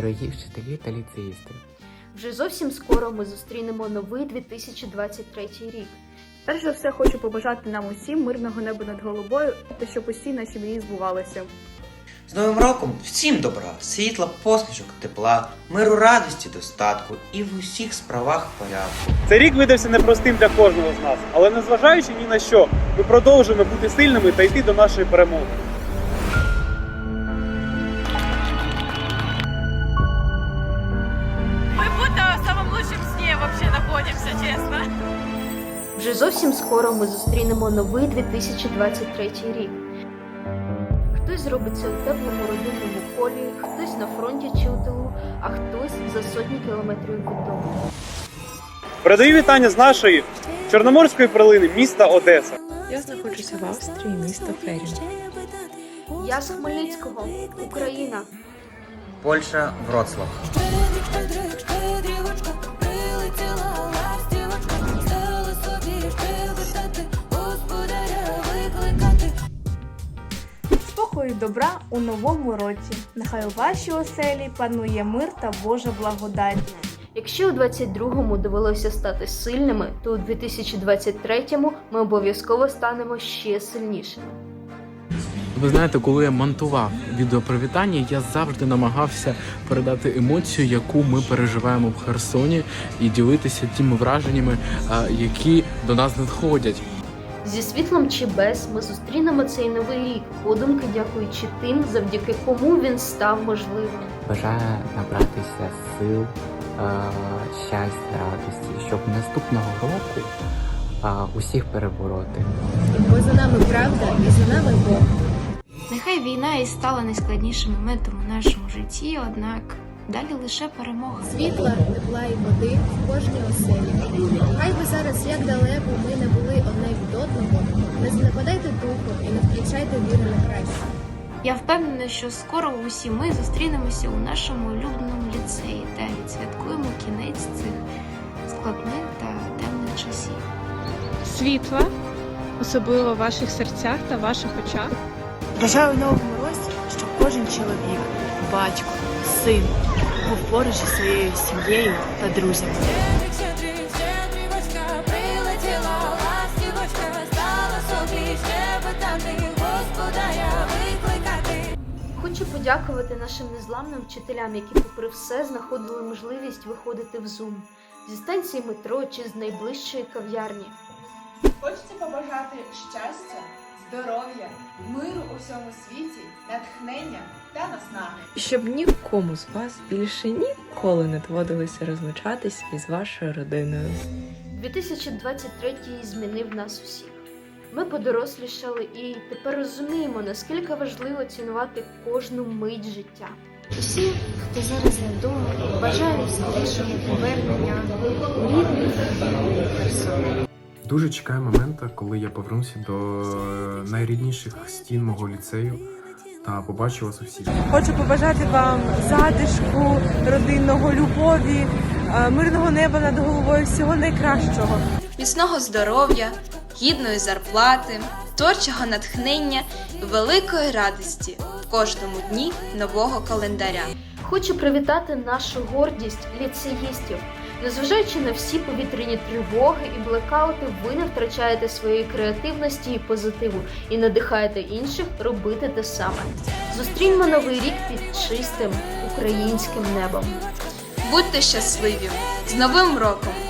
дорогі вчителі та ліцеїсти. Вже зовсім скоро ми зустрінемо новий 2023 рік. Перш за все хочу побажати нам усім мирного неба над головою та щоб усі наші мрії збувалися. З Новим роком всім добра, світла, посмішок, тепла, миру, радості, достатку і в усіх справах порядку. Цей рік видався непростим для кожного з нас, але незважаючи ні на що, ми продовжуємо бути сильними та йти до нашої перемоги. Вже зовсім скоро ми зустрінемо новий 2023 рік. Хтось зробить це у теплому родинному колі, хтось на фронті чи у тилу, а хтось за сотні кілометрів від дому. Передаю вітання з нашої чорноморської прилини міста Одеса. Я знаходжуся в Австрії, місто Ферін. Я з Хмельницького, Україна. Польща, Вроцлав. Спокою і добра у новому році. Нехай у вашій оселі панує мир та Божа благодать. Якщо у 22-му довелося стати сильними, то у 2023-му ми обов'язково станемо ще сильнішими. Ви знаєте, коли я монтував відеопривітання, я завжди намагався передати емоцію, яку ми переживаємо в Херсоні, і ділитися тими враженнями, які до нас надходять. Зі світлом чи без ми зустрінемо цей новий рік, подумки дякуючи тим, завдяки кому він став можливим. Бажаю набратися сил, щастя, радості, щоб наступного року усіх перебороти. Бо за нами правда і за нами Бог. Нехай війна і стала найскладнішим моментом у нашому житті, однак далі лише перемога. Світла, тепла і води в кожній оселі. Хай би зараз, як далеко ми не були одне від одного, не знепадайте духу і не втрачайте віри на краще. Я впевнена, що скоро усі ми зустрінемося у нашому улюбленому ліцеї та відсвяткуємо кінець цих складних та темних часів. світла, особливо в ваших серцях та ваших очах. Бажаю новому році, щоб кожен чоловік, батько, син був поруч зі своєю сім'єю та друзями. Хочу подякувати нашим незламним вчителям, які, попри все, знаходили можливість виходити в Zoom зі станції метро чи з найближчої кав'ярні. Хочеться побажати щастя, здоров'я, миру у всьому світі, натхнення та наснаги. Щоб нікому з вас більше ніколи не доводилося розлучатись із вашою родиною. 2023 змінив нас усіх. Ми подорослішали і тепер розуміємо, наскільки важливо цінувати кожну мить життя. Усі, хто зараз не вдома, бажаю скорішого повернення у рідний Херсон. Дуже чекаю моменту, коли я повернуся до найрідніших стін мого ліцею та побачу вас усіх. Хочу побажати вам затишку, родинного любові, е, мирного неба над головою, всього найкращого. Міцного здоров'я, гідної зарплати, творчого натхнення великої радості в кожному дні нового календаря. Хочу привітати нашу гордість ліцеїстів. Незважаючи на всі повітряні тривоги і блекаути, ви не втрачаєте своєї креативності і позитиву і надихаєте інших робити те саме. Зустріньмо новий рік під чистим українським небом. Будьте щасливі! З Новим роком!